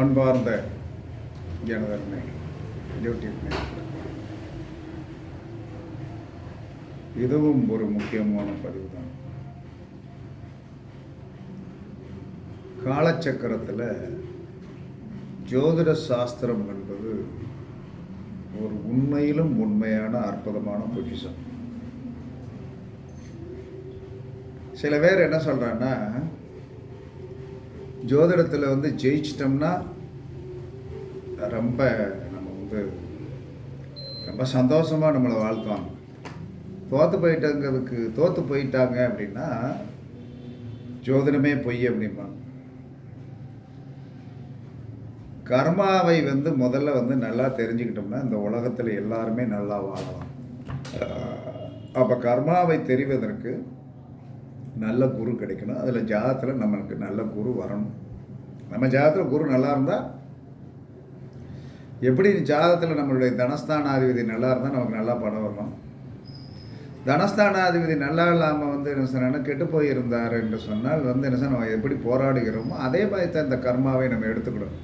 அன்பார்ந்த ஜனதர்மை யூடியூப் இதுவும் ஒரு முக்கியமான பதிவு தான் காலச்சக்கரத்தில் ஜோதிட சாஸ்திரம் என்பது ஒரு உண்மையிலும் உண்மையான அற்புதமான பொக்கிஷம். சில பேர் என்ன சொல்கிறாங்கன்னா ஜோதிடத்தில் வந்து ஜெயிச்சிட்டோம்னா ரொம்ப நம்ம வந்து ரொம்ப சந்தோஷமாக நம்மளை வாழ்த்துவாங்க. தோற்று போயிட்டங்கிறதுக்கு தோற்று போயிட்டாங்க அப்படின்னா ஜோதிடமே பொய் அப்படிம்பாங்க. கர்மாவை வந்து முதல்ல வந்து நல்லா தெரிஞ்சுக்கிட்டோம்னா இந்த உலகத்தில் எல்லாருமே நல்லா வாழலாம். அப்போ கர்மாவை தெரிவதற்கு நல்ல குரு கிடைக்கணும். அதில் ஜாதத்தில் நம்மளுக்கு நல்ல குரு வரணும். நம்ம ஜாதத்தில் குரு நல்லா இருந்தால் எப்படி ஜாதத்தில் நம்மளுடைய தனஸ்தானாதிபதி நல்லா இருந்தால் நமக்கு நல்லா படம் வரணும். தனஸ்தானாதிபதி நல்லா இல்லாமல் வந்து என்ன சொன்னா கெட்டு போயிருந்தார் என்று சொன்னால் வந்து என்ன சொன்ன நம்ம எப்படி போராடுகிறோமோ அதே மாதிரி தான் இந்த கர்மாவை நம்ம எடுத்துக்கணும்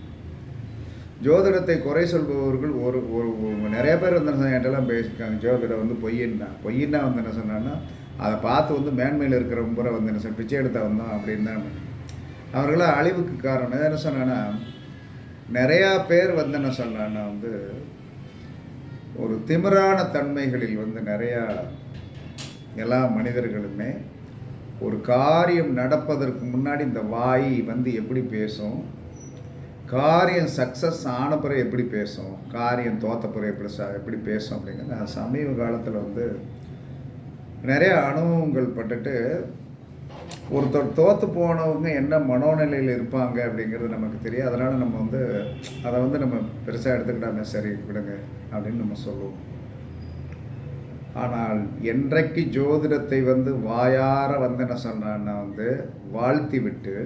ஜோதிடத்தை குறை சொல்பவர்கள் ஒரு ஒரு நிறைய பேர் வந்து என்ன சொன்னா, என்கிட்டலாம் பேசியிருக்காங்க. ஜோதிடம் வந்து பொய்யின்னா பொய்யின்னா வந்து என்ன சொன்னான்னா அதை பார்த்து வந்து மேன்மையில் இருக்கிற முறை வந்து என்ன சார் பிச்சை எடுத்த வந்தோம் அப்படின்னு தான் அவர்களாம் அழிவுக்கு காரணம். என்ன சொன்னேன்னா நிறையா பேர் வந்து என்ன சொன்னான்னா வந்து ஒரு திமிரான தன்மைகளில் வந்து நிறையா எல்லா மனிதர்களுமே ஒரு காரியம் நடப்பதற்கு முன்னாடி இந்த வாய் வந்து எப்படி பேசும் காரியம் சக்ஸஸ் ஆன பிறகு எப்படி பேசும் காரியம் தோத்த பிறகு எப்படி எப்படி பேசும் அப்படிங்கிறது நான் சமீப காலத்தில் வந்து நிறைய அனுபவங்கள் பட்டுட்டு ஒருத்தர் தோற்று போனவங்க என்ன மனோநிலையில் இருப்பாங்க அப்படிங்கிறது நமக்கு தெரியும். அதனால் நம்ம வந்து அதை வந்து நம்ம பெருசாக எடுத்துக்கிட்டாமே சரி விடுங்க அப்படின்னு நம்ம சொல்லுவோம். ஆனால் என்றைக்கு ஜோதிடத்தை வந்து வாயார வந்து என்ன சொன்னான்னா வந்து வாழ்த்தி விட்டு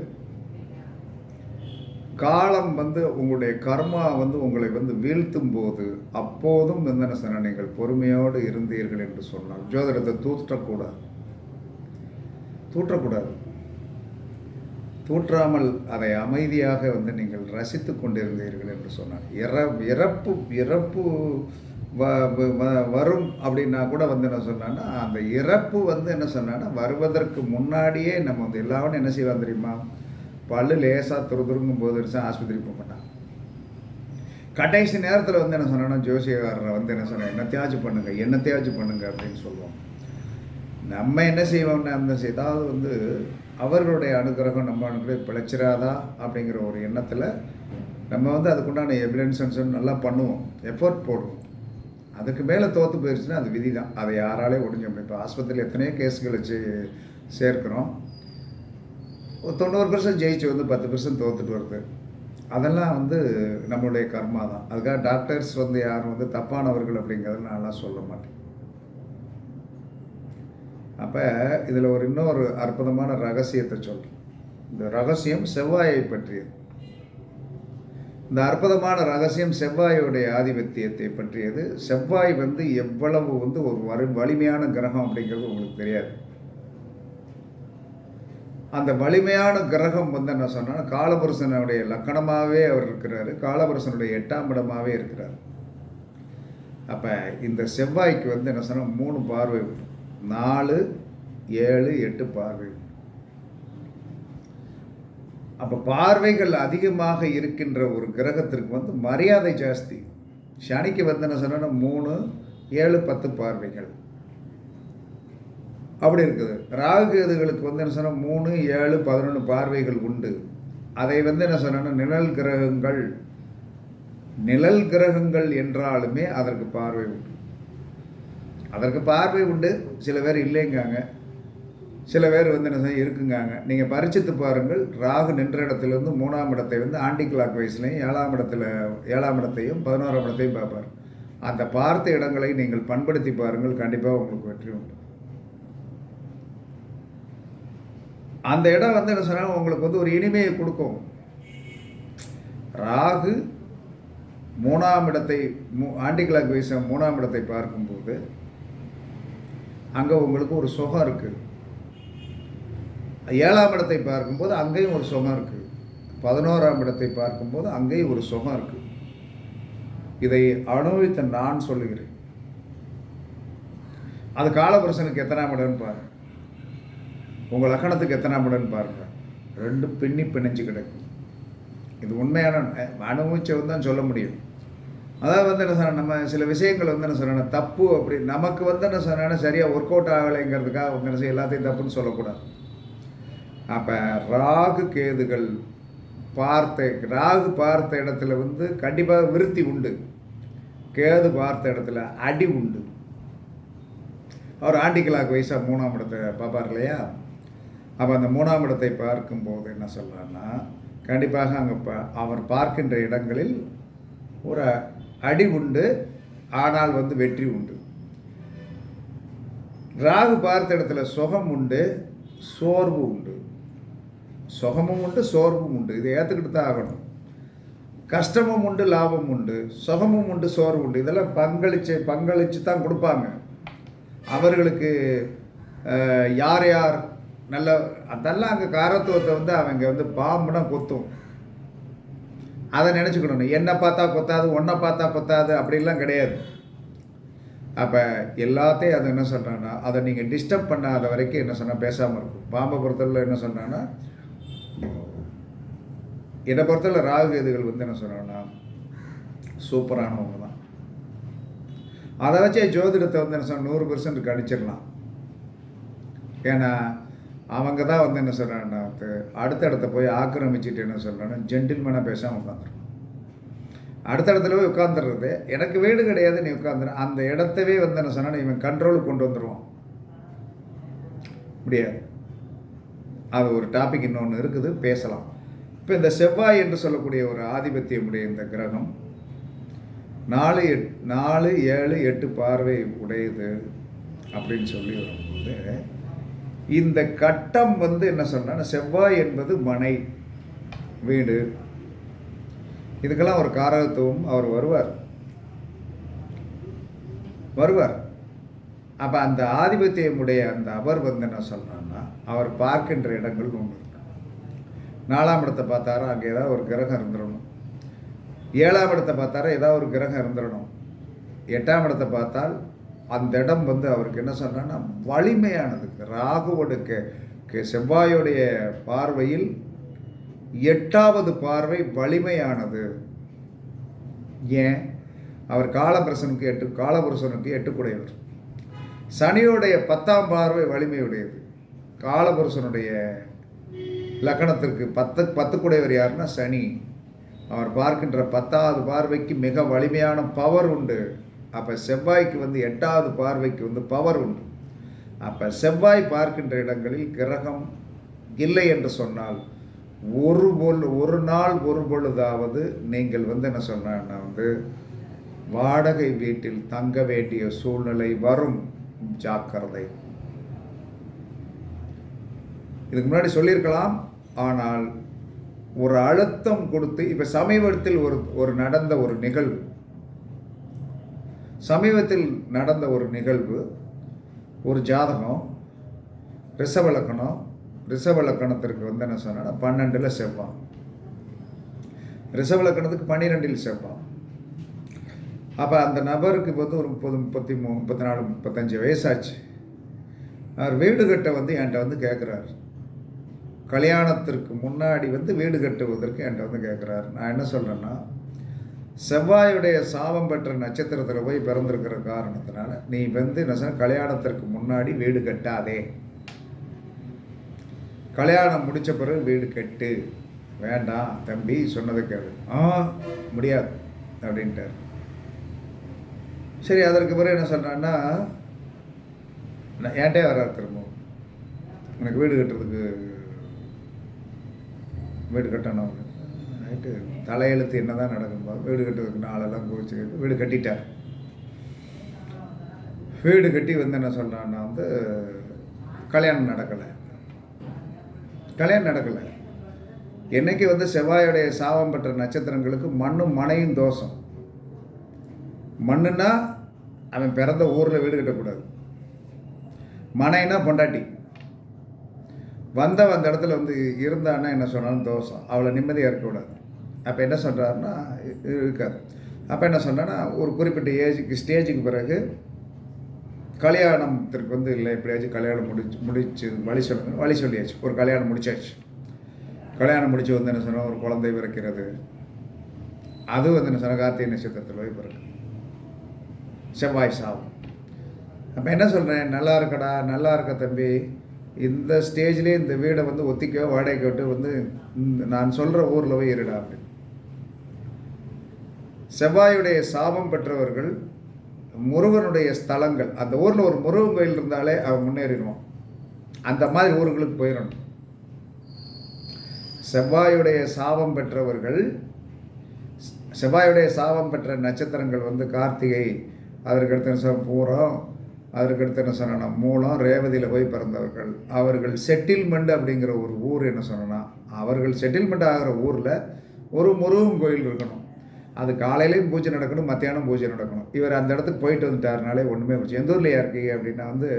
காலம் வந்து உங்களுடைய கர்மா வந்து உங்களை வந்து வீழ்த்தும் போது அப்போதும் வந்து என்ன சொன்ன நீங்கள் பொறுமையோடு இருந்தீர்கள் என்று சொன்னால் ஜோதிடத்தை தூற்றக்கூடாது. தூற்றக்கூடாது. தூற்றாமல் அதை அமைதியாக வந்து நீங்கள் ரசித்து கொண்டிருந்தீர்கள் என்று சொன்னார். இற இறப்பு இறப்பு வ- வ- வ- வரும் அப்படின்னா கூட வந்து என்ன சொன்னான்னா அந்த இறப்பு வந்து என்ன சொன்னான்னா வருவதற்கு முன்னாடியே நம்ம வந்து எல்லாரும் என்ன செய்வாங்க தெரியுமா? பல்லு லேசாக துருதுருங்கும் போது வருஷம் ஆஸ்பத்திரி போக மாட்டான். கடைசி நேரத்தில் வந்து என்ன சொன்னா ஜோசியக்காரரை வந்து என்ன சொன்னேன் என்னத்தையாச்சும் பண்ணுங்க என்னத்தையாச்சும் பண்ணுங்க அப்படின்னு சொல்லுவோம் நம்ம என்ன செய்வோம்னா அந்த ஏதாவது வந்து அவர்களுடைய அனுகிரகம் நம்ம அனுகிரகம் பிழைச்சிராதா அப்படிங்கிற ஒரு எண்ணத்தில் நம்ம வந்து அதுக்குண்டான எவிடன்ஸ் நல்லா பண்ணுவோம். எஃபோர்ட் போடுவோம். அதுக்கு மேலே தோற்று போயிடுச்சுன்னா அது விதி தான் அதை யாராலே ஒடிஞ்ச முடியும் இப்போ ஆஸ்பத்திரியில் எத்தனையோ கேஸுகள் வச்சு சேர்க்குறோம். ஒரு தொண்ணூறு பர்சன்ட் ஜெயிச்சு வந்து பத்து பர்சன்ட் தோத்துட்டு வருது. அதெல்லாம் வந்து நம்மளுடைய கர்மா தான். அதுக்காக டாக்டர்ஸ் வந்து யாரும் வந்து தப்பானவர்கள் அப்படிங்கிறத நான்லாம் சொல்ல மாட்டேன். அப்போ இதில் ஒரு இன்னொரு அற்புதமான ரகசியத்தை சொல்கிறேன் இந்த ரகசியம் செவ்வாயை பற்றியது. இந்த அற்புதமான ரகசியம் செவ்வாயுடைய ஆதிபத்தியத்தை பற்றியது. செவ்வாய் வந்து எவ்வளவு வந்து ஒரு வரு வலிமையான கிரகம் அப்படிங்கிறது உங்களுக்கு தெரியாது. அந்த வலிமையான கிரகம் வந்து என்ன சொன்னால் காலபுருஷனுடைய லக்கணமாகவே அவர் இருக்கிறார். காலபுருஷனுடைய எட்டாம் இடமாகவே இருக்கிறார். அப்போ இந்த செவ்வாய்க்கு வந்து என்ன சொன்னால் மூணு பார்வை நாலு ஏழு எட்டு பார்வை அப்போ பார்வைகள் அதிகமாக இருக்கின்ற ஒரு கிரகத்திற்கு வந்து மரியாதை ஜாஸ்தி. சனிக்கு வந்து என்ன சொன்னால் மூணு ஏழு பத்து பார்வைகள். அப்படி இருக்குது. ராகு கேதுகளுக்கு வந்து என்ன சொன்னால் மூணு ஏழு பதினொன்று பார்வைகள் உண்டு. அதை வந்து என்ன சொன்னா நிழல் கிரகங்கள் நிழல் கிரகங்கள் என்றாலுமே அதற்கு பார்வை உண்டு. அதற்கு பார்வை உண்டு. சில பேர் இல்லைங்காங்க. சில பேர் வந்து என்ன செய்ய இருக்குங்காங்க. நீங்கள் பரிச்சித்து பாருங்கள் ராகு நின்ற இடத்துலேருந்து மூணாம் இடத்தை வந்து ஆண்டி கிளாக் வயசுலையும் ஏழாம் இடத்துல ஏழாம் இடத்தையும் பதினோராம் இடத்தையும் பார்ப்பார். அந்த பார்த்த இடங்களை நீங்கள் பண்படுத்தி பாருங்கள். கண்டிப்பாக உங்களுக்கு வெற்றி உண்டு. அந்த இடம் வந்து என்ன சொன்னால் உங்களுக்கு வந்து ஒரு இனிமையை கொடுக்கும். ராகு மூணாம் இடத்தை மூ ஆண்டிகிளாக் கிளாக் மூணாம் இடத்தை பார்க்கும்போது அங்கே உங்களுக்கு ஒரு சுகம் இருக்குது ஏழாம் இடத்தை பார்க்கும்போது அங்கேயும் ஒரு சுகம் இருக்குது பதினோராம் இடத்தை பார்க்கும்போது அங்கேயும் ஒரு சுகம் இருக்குது இதை அனுபவித்த நான் சொல்லுகிறேன். அது காலபுருஷனுக்கு எத்தனாம் இடம்னு பாருங்க. உங்கள் லக்கணத்துக்கு எத்தனை இடம்னு பாருங்கள் ரெண்டும் பின்னி பிணைஞ்சு கிடக்கும். இது உண்மையான அனுபவிச்சவன் தான் சொல்ல முடியும். அதாவது வந்து என்ன சொன்ன நம்ம சில விஷயங்கள் வந்து என்ன சொன்ன தப்பு அப்படி நமக்கு வந்து என்ன சொன்னா சரியாக ஒர்க் அவுட் ஆகலைங்கிறதுக்காக வந்து என்ன செய்ய எல்லாத்தையும் தப்புன்னு சொல்லக்கூடாது. அப்போ ராகு கேதுகள் பார்த்த ராகு பார்த்த இடத்துல வந்து கண்டிப்பாக விருத்தி உண்டு. கேது பார்த்த இடத்துல அடி உண்டு. அவர் ஆண்டிகளாக்கு வயசாக மூணாம் இடத்தை பார்ப்பார் இல்லையா? அப்போ அந்த மூணாம் இடத்தை பார்க்கும்போது என்ன சொல்கிறான்னா கண்டிப்பாக அங்கே ப அவர் பார்க்கின்ற இடங்களில் ஒரு அடி உண்டு ஆனால் வந்து வெற்றி உண்டு. ராகு பார்த்த இடத்துல சுகம் உண்டு சோர்வு உண்டு. சுகமும் உண்டு சோர்வும் உண்டு. இதை ஏற்றுக்கிட்டு தான் ஆகணும். கஷ்டமும் உண்டு லாபம் உண்டு. சுகமும் உண்டு சோர்வு உண்டு. இதெல்லாம் பங்களிச்சு பங்களிச்சு தான் கொடுப்பாங்க. அவர்களுக்கு யார் யார் நல்ல அதெல்லாம் அங்கே காரத்துவத்தை வந்து அவங்க வந்து பாம்புனா கொத்தும். அதை நினச்சிக்கணும் என்னை பார்த்தா கொத்தாது ஒன்றை பார்த்தா கொத்தாது அப்படிலாம் கிடையாது. அப்போ எல்லாத்தையும் அது என்ன சொல்கிறான்னா அதை நீங்கள் டிஸ்டர்ப் பண்ணாத வரைக்கும் என்ன சொன்னால் பேசாமல் இருக்கும். பாம்பை பொறுத்தவரை என்ன சொன்னான்னா என்னை பொறுத்தவரை ராகு கேதுகள் வந்து என்ன சொல்கிறாங்கன்னா சூப்பரானவங்க தான் அதை வச்சு ஜோதிடத்தை வந்து என்ன சொன்ன நூறு பெர்சன்ட் கணிச்சிடலாம். ஏன்னா அவங்க தான் வந்து என்ன சொல்கிறாங்கன்னா அடுத்த இடத்த போய் ஆக்கிரமிச்சிட்டு என்ன சொல்கிறாங்கன்னா ஜென்டில்மேனாக பேசாமல் உட்காந்துரும் அடுத்த இடத்துல போய் உட்காந்துடுறது எனக்கு வீடு கிடையாது நீ உட்காந்துரு அந்த இடத்தவே வந்து என்ன சொன்னால் இவன் கண்ட்ரோலுக்கு கொண்டு வந்துடுவான் முடியாது. அது ஒரு டாபிக் இன்னொன்று இருக்குது பேசலாம். இப்போ இந்த செவ்வாய் என்று சொல்லக்கூடிய ஒரு ஆதிபத்தியமுடைய இந்த கிரகம் நாலு எட் நாலு ஏழு எட்டு பார்வை உடையது அப்படின்னு சொல்லி வரும்போது இந்த கட்டம் வந்து என்ன சொன்னால் செவ்வாய் என்பது மனை வீடு. இதுக்கெல்லாம் ஒரு காரகத்துவம் அவர் வருவார். வருவார். அப்போ அந்த ஆதிபத்தியமுடைய அந்த அவர் வந்து என்ன சொல்றான்னா அவர் பார்க்கின்ற இடங்கள் ஒன்று நாலாம் இடத்தை பார்த்தாரா அங்கே ஏதாவது ஒரு கிரகம் இருந்துடணும். ஏழாம் இடத்தை பார்த்தாரா ஏதாவது ஒரு கிரகம் இருந்துடணும். எட்டாம் இடத்தை பார்த்தால் அந்த இடம் வந்து அவருக்கு என்ன சொன்னான்னா வலிமையானது. ராகுவோட க செவ்வாயுடைய பார்வையில் எட்டாவது பார்வை வலிமையானது. ஏன்? அவர் காலபுருஷனுக்கு எட்டு காலபுருஷனுக்கு எட்டுக்குடையவர். சனியுடைய பத்தாம் பார்வை வலிமையுடையது. காலபுருஷனுடைய லக்கணத்திற்கு பத்து பத்துக்குடையவர் யாருன்னா சனி. அவர் பார்க்கின்ற பத்தாவது பார்வைக்கு மிக வலிமையான பவர் உண்டு. அப்போ செவ்வாய்க்கு வந்து எட்டாவது பார்வைக்கு வந்து பவர் உண்டு. அப்போ செவ்வாய் பார்க்கின்ற இடங்களில் கிரகம் இல்லை என்று சொன்னால் ஒரு பொழு ஒரு நாள் ஒரு பொழுதாவது நீங்கள் வந்து என்ன சொன்னா வந்து வாடகை வீட்டில் தங்க வேண்டிய சூழ்நிலை வரும். ஜாக்கிரதை. இதுக்கு முன்னாடி சொல்லியிருக்கலாம். ஆனால் ஒரு அழுத்தம் கொடுத்து இப்போ சமீபத்தில் ஒரு ஒரு நடந்த ஒரு நிகழ்வு. சமீபத்தில் நடந்த ஒரு நிகழ்வு ஒரு ஜாதகம் ரிஷபலக்கணம் ரிஷபலக்கணத்திற்கு வந்து என்ன சொன்னால் பன்னெண்டில் செவ்வாய். ரிஷபலக்கணத்துக்கு பன்னிரெண்டில் செவ்வாய். அப்போ அந்த நபருக்கு வந்து ஒரு முப்பது முப்பத்தி மூணு முப்பத்தி நாலு முப்பத்தஞ்சு வயசாச்சு. அவர் வீடு கட்ட வந்து என்கிட்ட வந்து கேட்குறாரு கல்யாணத்திற்கு முன்னாடி வந்து வீடு கட்டுவதற்கு என்கிட்ட வந்து கேட்குறாரு நான் என்ன சொல்கிறேன்னா செவ்வாயுடைய சாபம் பெற்ற நட்சத்திரத்தில் போய் பிறந்திருக்கிற காரணத்தினால நீ வந்து என்ன கல்யாணத்திற்கு முன்னாடி வீடு கட்டாதே. கல்யாணம் முடித்த பிறகு வீடு கட்டு. வேண்டாம் தம்பி சொன்னதை கேளு. ஆ முடியாது அப்படின்ட்டார். சரி அதற்கு பிறகு என்ன சொன்னான்னா நான் ஏன்ட்டே வர்றார் திரும்ப எனக்கு வீடு கட்டுறதுக்கு வீடு கட்டணும். நைட்டு தலையெழுத்து என்ன தான் நடக்கும்பா வீடு கட்டுறதுக்கு நாளெல்லாம் குறிச்சு வீடு கட்டிட்டார். வீடு கட்டி வந்து என்ன சொல்கிறான்னா வந்து கல்யாணம் நடக்கலை. கல்யாணம் நடக்கலை. என்னைக்கு வந்து செவ்வாயுடைய சாபம் பெற்ற நட்சத்திரங்களுக்கு மண்ணும் மனையும் தோஷம். மண்ணுன்னா அவன் பிறந்த ஊரில் வீடு கட்டக்கூடாது. மனைனா பொண்டாட்டி. வந்த அந்த இடத்துல வந்து இருந்தான்னா என்ன சொன்னாலும் தோஷம். அவளை நிம்மதியாக இருக்கக்கூடாது. அப்போ என்ன சொல்கிறாருன்னா இருக்காது அப்போ என்ன சொன்னேன்னா ஒரு குறிப்பிட்ட ஏஜுக்கு ஸ்டேஜுக்கு பிறகு கல்யாணத்திற்கு வந்து இல்லை எப்படியாச்சும் கல்யாணம் முடிச்சு முடிச்சு வழி சொல்ல வழி சொல்லியாச்சு. ஒரு கல்யாணம் முடிச்சாச்சு. கல்யாணம் முடிச்சு வந்து என்ன சொன்னால் ஒரு குழந்தை பிறக்கிறது. அது வந்து என்ன சொன்னால் கார்த்திகை நட்சத்திரத்தில் போய் பிறகு. செவ்வாய் சாவும் அப்போ என்ன சொல்கிறேன் நல்லா இருக்கடா நல்லா இருக்க தம்பி. இந்த ஸ்டேஜ்லேயே இந்த வீடை வந்து ஒத்திக்கோ வாடகைக்கு விட்டு வந்து நான் சொல்கிற ஊரில் போய் இருடா அப்படின்னு செவ்வாயுடைய சாபம் பெற்றவர்கள் முருகனுடைய ஸ்தலங்கள் அந்த ஊரில் ஒரு முருகன் கோயில் இருந்தாலே அவன் முன்னேறிடுவான். அந்த மாதிரி ஊர்களுக்கு போயிடணும். செவ்வாயுடைய சாபம் பெற்றவர்கள் செவ்வாயுடைய சாபம் பெற்ற நட்சத்திரங்கள் வந்து கார்த்திகை அதற்கடுத்து என்ன சொன்ன பூரம் அதற்கடுத்து என்ன சொன்னா மூலம் ரேவதியில் போய் பிறந்தவர்கள் அவர்கள் செட்டில்மெண்ட் அப்படிங்கிற ஒரு ஊர் என்ன சொன்னால் அவர்கள் செட்டில்மெண்ட் ஆகிற ஊரில் ஒரு முருகன் கோயில் இருக்கணும். அது காலையிலையும் பூஜை நடக்கணும் மத்தியானம் பூஜை நடக்கணும். இவர் அந்த இடத்துக்கு போயிட்டு வந்துட்டாருனாலே ஒன்றுமே பிரச்சனை எந்த ஊர்லையா இருக்கீங்க அப்படின்னா வந்து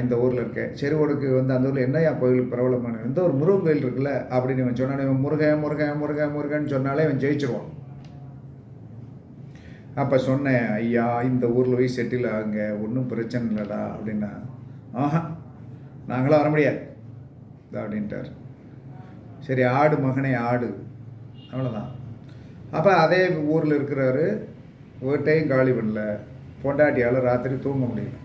இந்த ஊரில் இருக்கேன். சரி உனக்கு வந்து அந்த ஊரில் என்னையா கோயில் பிரபலமான எந்த ஒரு முருகன் கோயில் இருக்குல்ல? அப்படின்னு இவன் சொன்னானே இவன் முருகன் முருகன் முருகன் முருகன் சொன்னாலே இவன் ஜெயிச்சிருவான். அப்போ சொன்னேன் ஐயா இந்த ஊரில் போய் செட்டில் ஆகுங்க ஒன்றும் பிரச்சனை இல்லைடா அப்படின்னா ஆஹா நாங்களாம் வர முடியாது அப்படின்ட்டார். சரி ஆடு மகனே ஆடு. அவ்வளோதான் அப்போ அதே ஊரில் இருக்கிறாரு வீட்டையும் காலி பண்ணல. பொண்டாட்டியால் ராத்திரி தூங்க முடியல.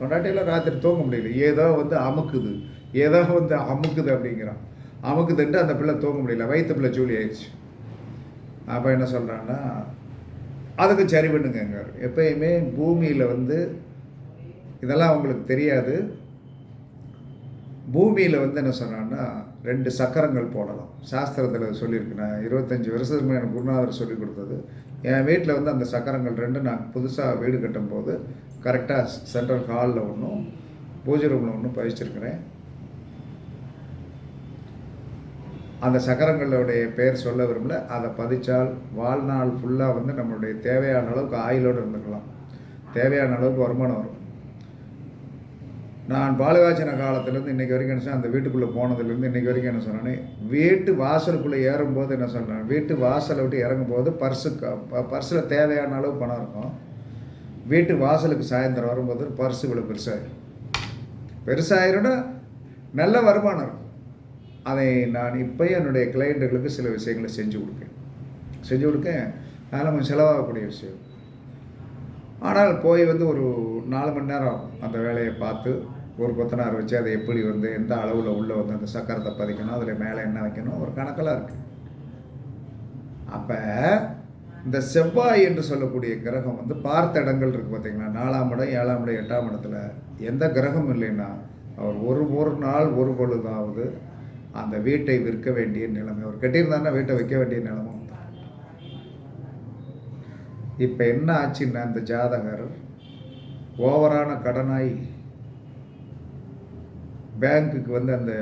பொண்டாட்டியால் ராத்திரி தூங்க முடியல. ஏதோ வந்து அமுக்குது. ஏதோ வந்து அமுக்குது அப்படிங்கிறான். அமுக்குதுன்ட்டு அந்த பிள்ளை தூங்க முடியல. வயிற்று பிள்ளை ஜூலி ஆயிடுச்சு. அப்போ என்ன சொல்கிறான்னா அதுக்கு சரி பண்ணுங்க எப்பயுமே பூமியில் வந்து இதெல்லாம் உங்களுக்கு தெரியாது. பூமியில் வந்து என்ன சொன்னான்னா ரெண்டு சக்கரங்கள் போடலாம். சாஸ்திரத்தில் சொல்லியிருக்கு. நான் இருபத்தஞ்சி வருஷத்துக்கு எனக்கு குருநாதர் சொல்லி கொடுத்தது. என் வீட்டில் வந்து அந்த சக்கரங்கள் ரெண்டு நான் புதுசாக வீடு கட்டும்போது கரெக்டாக சென்ட்ரல் ஹாலில் ஒன்றும் பூஜை ரூமில் ஒன்றும் பதிச்சிருக்கிறேன். அந்த சக்கரங்களுடைய பேர் சொல்ல விரும்பல. அதை பதிச்சால் வாழ்நாள் ஃபுல்லாக வந்து நம்மளுடைய தேவையான அளவுக்கு ஆயிலோடு இருந்துக்கலாம். தேவையான அளவுக்கு வருமானம் வரும். நான் பாலுகாச்சன காலத்துலேருந்து இன்றைக்கி வரைக்கும் என்ன சொன்னேன்? அந்த வீட்டுக்குள்ளே போனதுலேருந்து இன்றைக்கி வரைக்கும் என்ன சொன்னேன்? வீட்டு வாசலுக்குள்ளே ஏறும்போது என்ன சொன்னேன்? வீட்டு வாசலை விட்டு இறங்கும்போது பர்ஸு பர்ஸில் தேவையான அளவு பணம் இருக்கும். வீட்டு வாசலுக்கு சாயந்தரம் வரும்போது பர்ஸு இவ்வளோ பெருசாகிடும் பெருசாயிரும்னா நல்ல வருமானம் இருக்கும். அதை நான் இப்போ என்னுடைய கிளைண்ட்டுகளுக்கு சில விஷயங்களை செஞ்சு கொடுக்கேன் செஞ்சு கொடுக்கேன் அதெல்லாம் கொஞ்சம் செலவாகக்கூடிய விஷயம். ஆனால் போய் வந்து ஒரு நாலு மணி நேரம் அந்த வேலையை பார்த்து ஒரு கொத்தனார் வச்சு அதை எப்படி வந்து எந்த அளவில் உள்ளே வந்து அந்த சக்கரத்தை பதிக்கணும் அதில் மேலே என்ன வைக்கணும் ஒரு கணக்கெல்லாம் இருக்குது அப்போ இந்த செவ்வாய் என்று சொல்லக்கூடிய கிரகம் வந்து பார்த்த இடங்கள் இருக்குது பார்த்தீங்களா நாலாம் இடம் ஏழாம் இடம் எட்டாம் இடத்துல எந்த கிரகம் இல்லைன்னா அவர் ஒரு ஒரு நாள் ஒரு பொழுதாவது அந்த வீட்டை விற்க வேண்டிய நிலைமை. அவர் கட்டியிருந்தாருன்னா வீட்டை வைக்க வேண்டிய நிலைமை இப்போ என்ன ஆச்சுன்னா இந்த ஜாதகர் ஓவரான கடனாய் பேங்க்குக்கு வந்து அந்த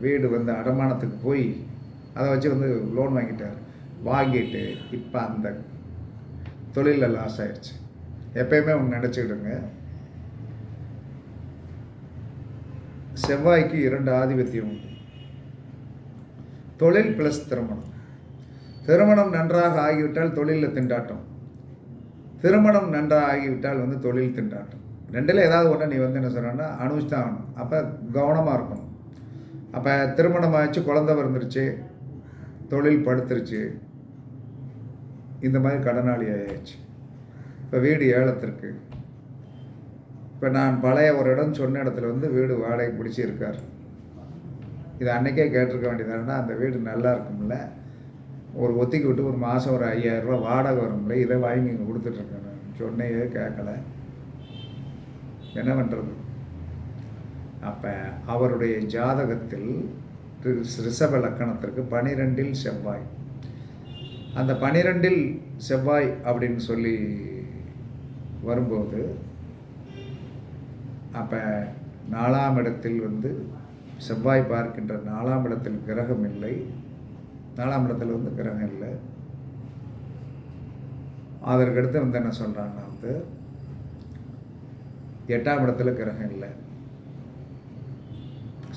வீடு வந்து அடமானத்துக்கு போய் அதை வச்சு வந்து லோன் வாங்கிட்டார். வாங்கிட்டு இப்போ அந்த தொழிலில் லாஸ் ஆயிடுச்சு எப்பயுமே அவங்க நினச்சிக்கிடுங்க. செவ்வாய்க்கு இரண்டு ஆதிபத்தியம் உண்டு. தொழில் ப்ளஸ் திருமணம். திருமணம் நன்றாக ஆகிவிட்டால் தொழிலில் திண்டாட்டம். திருமணம் நன்றாக ஆகிவிட்டால் வந்து தொழில் திண்டாட்டம். ரெண்டில் ஏதாவது ஒன்று நீ வந்து என்ன சொன்னா அனுபவிச்சுதான் ஆகணும். அப்போ கவனமாக இருக்கணும். அப்போ திருமணம் ஆச்சு குழந்தை பிறந்துருச்சு தொழில் படுத்துருச்சு. இந்த மாதிரி கடனாளி ஆயாச்சு இப்போ வீடு ஏலத்திற்கு. இப்போ நான் பழைய ஒரு இடம் சொன்ன இடத்துல வந்து வீடு வாடகை பிடிச்சிருக்கார். இதை இது அன்னைக்கே கேட்டிருக்க வேண்டியதுனா அந்த வீடு நல்லா இருக்கும்ல. ஒரு ஒத்திக்கு விட்டு ஒரு மாதம் ஒரு ஐயாயிரரூபா வாடகை வரும்ல இதை வாங்கி இங்கே கொடுத்துட்ருக்கேன் சொன்னையே கேட்கல. என்ன பண்ணுறது அப்போ அவருடைய ஜாதகத்தில் ரிஷப லக்கணத்திற்கு பனிரெண்டில் செவ்வாய். அந்த பனிரெண்டில் செவ்வாய் அப்படின்னு சொல்லி வரும்போது அப்போ நாலாம் இடத்தில் வந்து செவ்வாய் பார்க்கின்ற நாலாம் இடத்தில் கிரகம் இல்லை. நாலாம் இடத்துல வந்து கிரகம் இல்லை. அதற்கடுத்து வந்து என்ன சொல்கிறாங்கன்னா வந்து எட்டாம் இடத்துல கிரகம் இல்லை.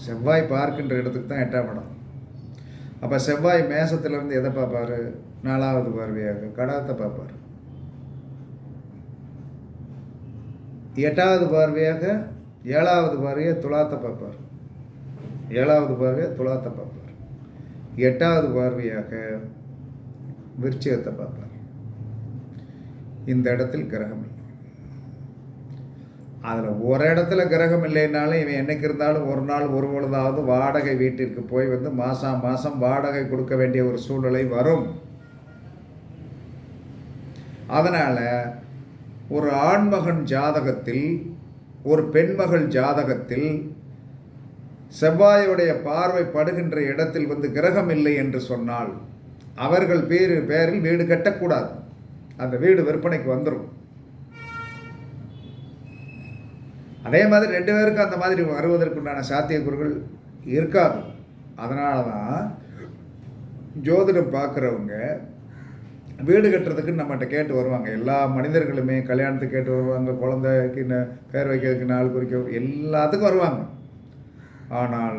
செவ்வாய் பார்க்கின்ற இடத்துக்கு தான் எட்டாம் இடம். அப்போ செவ்வாய் மேசத்துலேருந்து எதை பார்ப்பார்? நாலாவது பார்வையாக கடகத்தை பார்ப்பார். எட்டாவது பார்வையாக ஏழாவது பார்வையை துலாத்தை பார்ப்பார். ஏழாவது பார்வையை துலாத்தை பார்ப்பார். எட்டாவது பார்வையாக விருச்சிகத்தை பார்ப்பார். இந்த இடத்தில் கிரகம் இல்லை. அதில் ஒரு இடத்துல கிரகம் இல்லைனாலும் இவன் என்னைக்கு இருந்தாலும் ஒரு நாள் ஒரு பொழுதாவது வாடகை வீட்டிற்கு போய் வந்து மாதம் மாதம் வாடகை கொடுக்க வேண்டிய ஒரு சூழ்நிலை வரும். அதனால் ஒரு ஆண்மகன் ஜாதகத்தில் ஒரு பெண்மகள் ஜாதகத்தில் செவ்வாயுடைய பார்வை படுகின்ற இடத்தில் வந்து கிரகம் இல்லை என்று சொன்னால் அவர்கள் பேர் பேரில் வீடு கட்டக்கூடாது. அந்த வீடு விற்பனைக்கு வந்துடும் அதே மாதிரி ரெண்டு பேருக்கும் அந்த மாதிரி வருவதற்குண்டான சாத்தியக்கூறுகள் இருக்காது. அதனால தான் ஜோதிடம் பார்க்குறவங்க வீடு கட்டுறதுக்கு நம்மகிட்ட கேட்டு வருவாங்க. எல்லா மனிதர்களுமே கல்யாணத்துக்கு கேட்டு வருவாங்க குழந்தைக்கு பேர் வைக்கிறதுக்கு நாள் குறிக்க எல்லாத்துக்கும் வருவாங்க. ஆனால்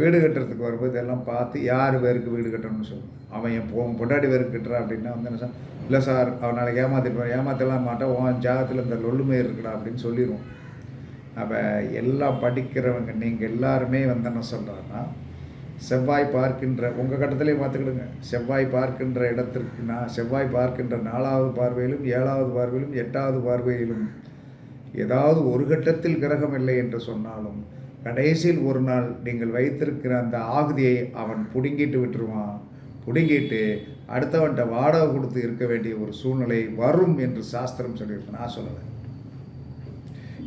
வீடு கட்டுறதுக்கு வரும்போது இதெல்லாம் பார்த்து யார் பேருக்கு வீடு கட்டணும்னு சொல்லுவோம் அவன் என் போ பொண்டாட்டி பேருக்கு கட்டுறான் அப்படின்னா வந்து என்ன சார் இல்லை சார் அவனால் ஏமாத்திட்டு ஏமாத்தலாம் மாட்டேன் உன் ஜாகத்தில் இந்த லொல்லுமே இருக்குடா அப்படின்னு சொல்லிடுவோம் அப்போ எல்லாம் படிக்கிறவங்க நீங்கள் எல்லாருமே வந்து என்ன சொல்கிறாங்கன்னா செவ்வாய் பார்க்கின்ற உங்கள் கட்டத்திலே பார்த்துக்கிடுங்க. செவ்வாய் பார்க்கின்ற இடத்திற்கு நான் செவ்வாய் பார்க்கின்ற நாலாவது பார்வையிலும் ஏழாவது பார்வையிலும் எட்டாவது பார்வையிலும் ஏதாவது ஒரு கட்டத்தில் கிரகம் இல்லை என்று சொன்னாலும் கடைசியில் ஒரு நாள் நீங்கள் வைத்திருக்கிற அந்த ஆகுதியை அவன் புடுங்கிட்டு விட்டுருவான். புடுங்கிட்டு அடுத்தவன்கிட்ட வாடகை கொடுத்து இருக்க வேண்டிய ஒரு சூழ்நிலை வரும் என்று சாஸ்திரம் சொல்லியிருக்கு. நான் சொல்லலை.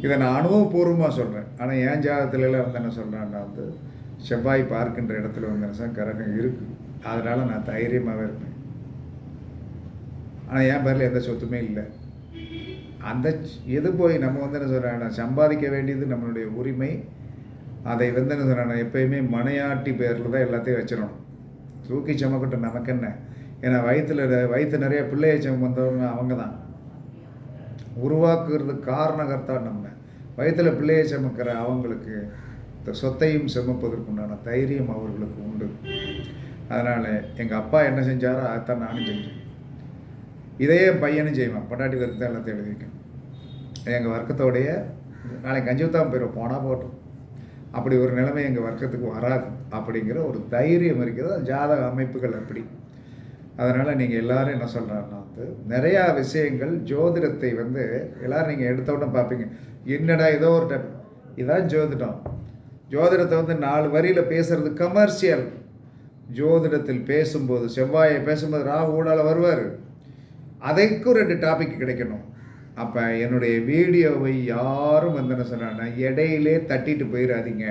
இதை நான் அனுபவபூர்வமாக சொல்கிறேன் ஆனால் என் ஜாதகத்துல வந்து என்ன சொல்கிறேன்னா வந்து செவ்வாய் பார்க்கின்ற இடத்துல வந்து என்ன கரகம் இருக்குது அதனால் நான் தைரியமாகவே இருப்பேன். ஆனால் என் பேரில் எந்த சொத்துமே இல்லை. அந்த எது போய் நம்ம வந்து என்ன சொல்கிறேன் சம்பாதிக்க வேண்டியது நம்மளுடைய உரிமை. அதை வந்து என்ன சொல்கிறேன் எப்பயுமே மனையாட்டி பேரில் தான் எல்லாத்தையும் வச்சிடணும். தூக்கி சுமக்கட்டும் நமக்கு என்ன ஏன்னா வயிற்றுல வயிற்று நிறைய பிள்ளையை சுமந்தவங்க அவங்க தான் உருவாக்குறது காரணகர்த்தா நம்ம. வயத்தில் பிள்ளையை சுமக்கிற அவங்களுக்கு இந்த சொத்தையும் சுமப்பதற்குண்டான தைரியம் அவர்களுக்கு உண்டு. அதனால் எங்கள் அப்பா என்ன செஞ்சாரோ அதைத்தான் நானும் செஞ்சேன். இதையே பையனும் செய்வான். பொண்டாட்டி வர்க்கத்தை எல்லாத்தையும் எழுதி வைக்கணும் எங்கள் வர்க்கத்தோடைய நாளைக்கு கஞ்சிவத்தான் போயிடும் போனால் போட்டோம். அப்படி ஒரு நிலைமை எங்கள் வர்க்கத்துக்கு வராது. அப்படிங்கிற ஒரு தைரியம் இருக்கிறது. ஜாதக அமைப்புகள் அப்படி. அதனால் நீங்கள் எல்லாரும் என்ன சொல்கிறாருன்னா வந்து நிறையா விஷயங்கள் ஜோதிடத்தை வந்து எல்லோரும் நீங்கள் எடுத்த உடனே பார்ப்பீங்க. என்னடா ஏதோ ஒரு டைம் இதான் ஜோதிடம். ஜோதிடத்தை வந்து நாலு வரியில் பேசுகிறது கமர்ஷியல் ஜோதிடத்தில் பேசும்போது செவ்வாயை பேசும்போது ராகு ஊடால வருவார். அதைக்கும் ரெண்டு டாபிக் கிடைக்கணும். அப்போ என்னுடைய வீடியோவை யாரும் வந்து என்ன சொன்னாங்கன்னா இடையிலே தட்டிட்டு போயிடாதீங்க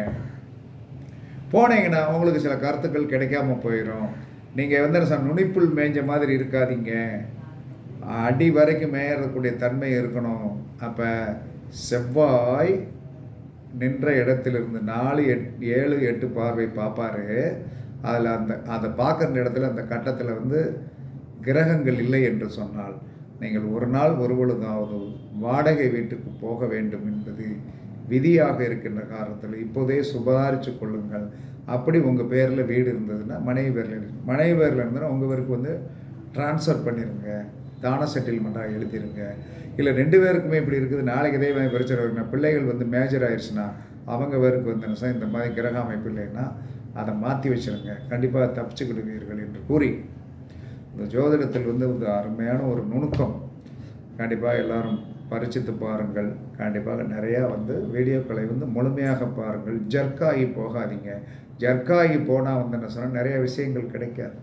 போனீங்கன்னா உங்களுக்கு சில கருத்துக்கள் கிடைக்காம போயிடும் நீங்கள் வந்து என்ன நுனிப்புள் நுனிப்புல் மேய்ஞ்ச மாதிரி இருக்காதீங்க. அடி வரைக்கும் மேயறக்கூடிய தன்மை இருக்கணும். அப்போ செவ்வாய் நின்ற இடத்திலிருந்து நாலு எட் ஏழு எட்டு பார்வை பார்ப்பாரு. அதில் அந்த அதை பார்க்குற இடத்துல அந்த கட்டத்தில் வந்து கிரகங்கள் இல்லை என்று சொன்னால் நீங்கள் ஒரு நாள் ஒரு பொழுதாவது வாடகை வீட்டுக்கு போக வேண்டும் என்பது விதியாக இருக்கின்ற காரணத்தில் இப்போதே சுபாரித்து கொள்ளுங்கள். அப்படி உங்கள் பேரில் வீடு இருந்ததுன்னா மனைவி பேரில் இருக்கு மனைவி பேரில் இருந்ததுன்னா உங்கள் பேருக்கு வந்து ட்ரான்ஸ்ஃபர் பண்ணிடுங்க தான செட்டில்மெண்ட்டாக எழுதிருங்க. இல்லை ரெண்டு பேருக்குமே இப்படி இருக்குது. நாளைக்கு இதே மாதிரி பிரச்சனை இருக்குன்னா பிள்ளைகள் வந்து மேஜர் ஆயிடுச்சுன்னா அவங்க பேருக்கு வந்து என்ன இந்த மாதிரி கிரக அமைப்பு இல்லைன்னா அதை மாற்றி வச்சுருங்க. கண்டிப்பாக தப்பிச்சுக்கிடுவீர்கள் என்று கூறி. இந்த ஜோதிடத்தில் வந்து ஒரு அருமையான ஒரு நுணுக்கம். கண்டிப்பாக எல்லாரும் பரிச்சித்து பாருங்கள். கண்டிப்பாக நிறையா வந்து வீடியோக்களை வந்து முழுமையாக பாருங்கள். ஜர்க்காகி போகாதீங்க. ஜர்க்காகி போனால் வந்து என்ன சொன்னால் நிறைய விஷயங்கள் கிடைக்காது.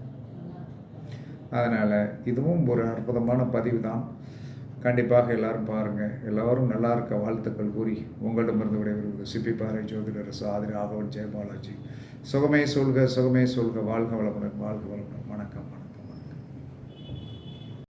அதனால் இதுவும் ஒரு அற்புதமான பதிவு தான் கண்டிப்பாக எல்லாரும் பாருங்கள் எல்லாரும் நல்லா இருக்க வாழ்த்துக்கள் கூறி உங்களிடமிருந்து விடைபெறுவது சிப்பி பாறை ஜோதிடர் சாதி ராகவன் ஜெயபாலாஜி. சுகமே சொல்க சுகமே சொல்க வாழ்க வளமுடன் வாழ்க வளமுடன். வணக்கம்.